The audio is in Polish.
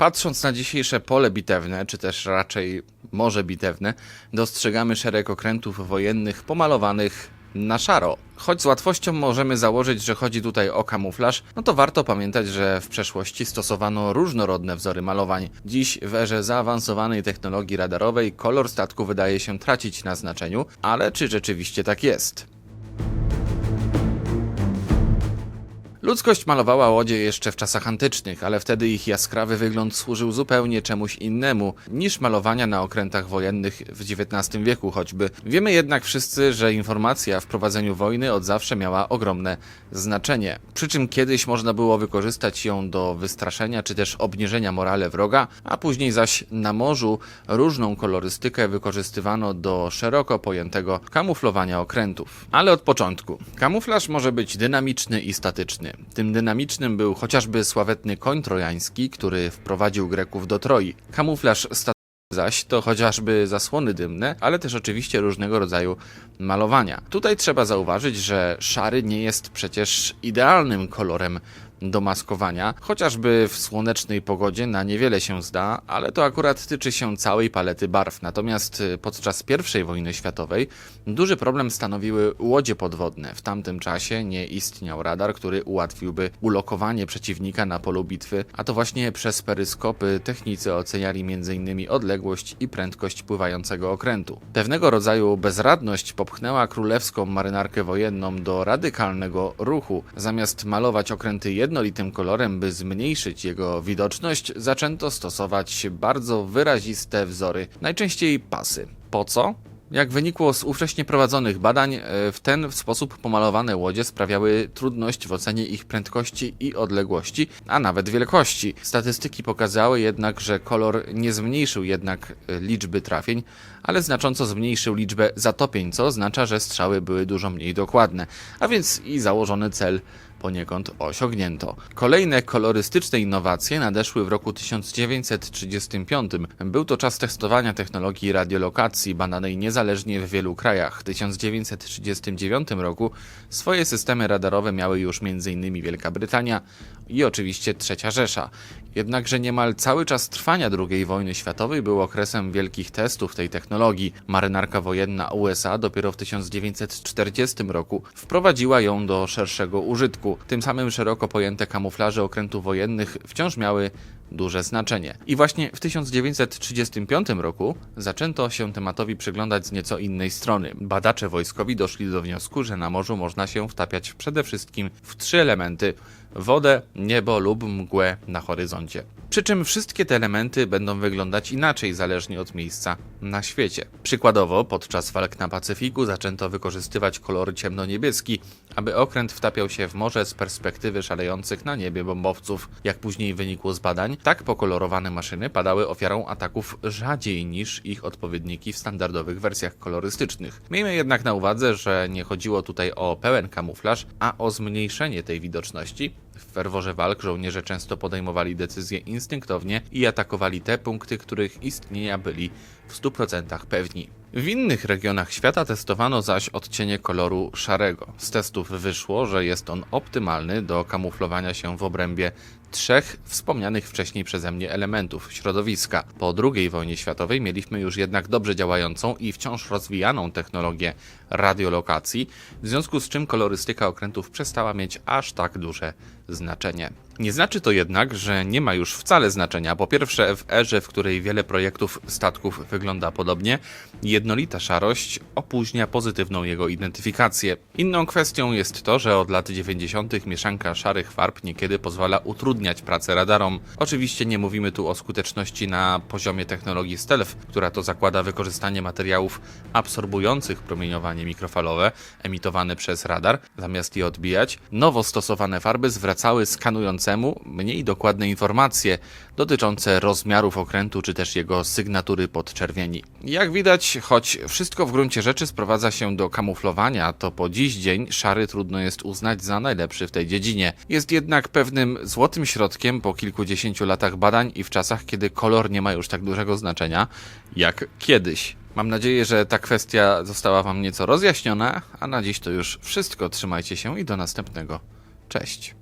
Patrząc na dzisiejsze pole bitewne, czy też raczej morze bitewne, dostrzegamy szereg okrętów wojennych pomalowanych na szaro. Choć z łatwością możemy założyć, że chodzi tutaj o kamuflaż, no to warto pamiętać, że w przeszłości stosowano różnorodne wzory malowań. Dziś w erze zaawansowanej technologii radarowej kolor statku wydaje się tracić na znaczeniu, ale czy rzeczywiście tak jest? Ludzkość malowała łodzie jeszcze w czasach antycznych, ale wtedy ich jaskrawy wygląd służył zupełnie czemuś innemu niż malowania na okrętach wojennych w XIX wieku choćby. Wiemy jednak wszyscy, że informacja w prowadzeniu wojny od zawsze miała ogromne znaczenie. Przy czym kiedyś można było wykorzystać ją do wystraszenia czy też obniżenia morale wroga, a później zaś na morzu różną kolorystykę wykorzystywano do szeroko pojętego kamuflowania okrętów. Ale od początku. Kamuflaż może być dynamiczny i statyczny. Tym dynamicznym był chociażby sławetny koń trojański, który wprowadził Greków do Troi. Kamuflaż statyczny zaś to chociażby zasłony dymne, ale też oczywiście różnego rodzaju malowania. Tutaj trzeba zauważyć, że szary nie jest przecież idealnym kolorem do maskowania, chociażby w słonecznej pogodzie na niewiele się zda, ale to akurat tyczy się całej palety barw. Natomiast y, podczas I wojny światowej duży problem stanowiły łodzie podwodne. W tamtym czasie nie istniał radar, który ułatwiłby ulokowanie przeciwnika na polu bitwy, a to właśnie przez peryskopy technicy oceniali m.in. odległość i prędkość pływającego okrętu. Pewnego rodzaju bezradność popchnęła królewską marynarkę wojenną do radykalnego ruchu. Zamiast malować okręty jednolitym kolorem, by zmniejszyć jego widoczność, zaczęto stosować bardzo wyraziste wzory, najczęściej pasy. Po co? Jak wynikło z ówcześnie prowadzonych badań, e, w ten sposób pomalowane łodzie sprawiały trudność w ocenie ich prędkości i odległości, a nawet wielkości. Statystyki pokazały jednak, że kolor nie zmniejszył jednak e, liczby trafień, ale znacząco zmniejszył liczbę zatopień, co oznacza, że strzały były dużo mniej dokładne, a więc i założony cel poniekąd osiągnięto. Kolejne kolorystyczne innowacje nadeszły w roku 1935. Był to czas testowania technologii radiolokacji badanej niezależnie w wielu krajach. W 1939 roku swoje systemy radarowe miały już m.in. Wielka Brytania i oczywiście Trzecia Rzesza. Jednakże niemal cały czas trwania II wojny światowej był okresem wielkich testów tej technologii. Marynarka wojenna USA dopiero w 1940 roku wprowadziła ją do szerszego użytku. Tym samym szeroko pojęte kamuflaże okrętów wojennych wciąż miały duże znaczenie. I właśnie w 1935 roku zaczęto się tematowi przyglądać z nieco innej strony. Badacze wojskowi doszli do wniosku, że na morzu można się wtapiać przede wszystkim w trzy elementy: wodę, niebo lub mgłę na horyzoncie. Przy czym wszystkie te elementy będą wyglądać inaczej zależnie od miejsca na świecie. Przykładowo, podczas walk na Pacyfiku zaczęto wykorzystywać kolor ciemno-niebieski, aby okręt wtapiał się w morze z perspektywy szalejących na niebie bombowców. Jak później wynikło z badań, tak pokolorowane maszyny padały ofiarą ataków rzadziej niż ich odpowiedniki w standardowych wersjach kolorystycznych. Miejmy jednak na uwadze, że nie chodziło tutaj o pełen kamuflaż, a o zmniejszenie tej widoczności. W ferworze walk żołnierze często podejmowali decyzje instynktownie i atakowali te punkty, których istnienia byli w 100% pewni. W innych regionach świata testowano zaś odcienie koloru szarego. Z testów wyszło, że jest on optymalny do kamuflowania się w obrębie trzech wspomnianych wcześniej przeze mnie elementów środowiska. Po II wojnie światowej mieliśmy już jednak dobrze działającą i wciąż rozwijaną technologię radiolokacji, w związku z czym kolorystyka okrętów przestała mieć aż tak duże znaczenie. Nie znaczy to jednak, że nie ma już wcale znaczenia. Po pierwsze, w erze, w której wiele projektów statków wygląda podobnie, jednolita szarość opóźnia pozytywną jego identyfikację. Inną kwestią jest to, że od lat 90. mieszanka szarych farb niekiedy pozwala utrudniać pracę radarom. Oczywiście nie mówimy tu o skuteczności na poziomie technologii stealth, która to zakłada wykorzystanie materiałów absorbujących promieniowanie mikrofalowe emitowane przez radar, zamiast je odbijać. Nowo stosowane farby zwracały skanującemu mniej dokładne informacje dotyczące rozmiarów okrętu czy też jego sygnatury podczerwieni. Jak widać, choć wszystko w gruncie rzeczy sprowadza się do kamuflowania, to po dziś dzień szary trudno jest uznać za najlepszy w tej dziedzinie. Jest jednak pewnym złotym środkiem po kilkudziesięciu latach badań i w czasach, kiedy kolor nie ma już tak dużego znaczenia jak kiedyś. Mam nadzieję, że ta kwestia została Wam nieco rozjaśniona, a na dziś to już wszystko. Trzymajcie się i do następnego. Cześć.